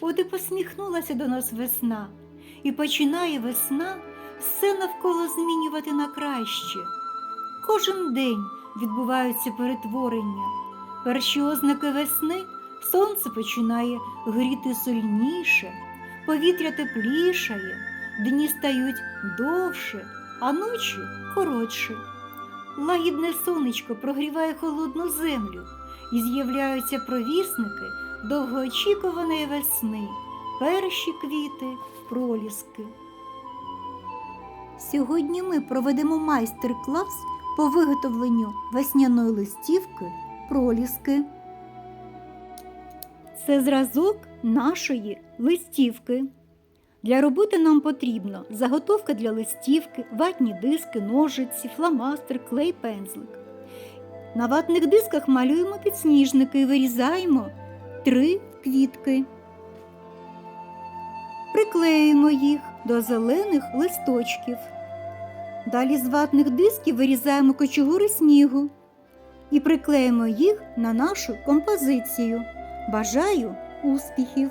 От і посміхнулася до нас весна, і починає весна все навколо змінювати на краще. Кожен день відбуваються перетворення. Перші ознаки весни сонце починає гріти сильніше, повітря теплішає, дні стають довше, а ночі коротше. Лагідне сонечко прогріває холодну землю і з'являються провісники довгоочікуваної весни, перші квіти, проліски. Сьогодні ми проведемо майстер-клас по виготовленню весняної листівки проліски. Це зразок нашої листівки. Для роботи нам потрібно заготовка для листівки, ватні диски, ножиці, фломастер, клей, пензлик. На ватних дисках малюємо підсніжники і вирізаємо три квітки. Приклеїмо їх до зелених листочків. Далі з ватних дисків вирізаємо кочугури снігу і приклеїмо їх на нашу композицію. Бажаю успіхів!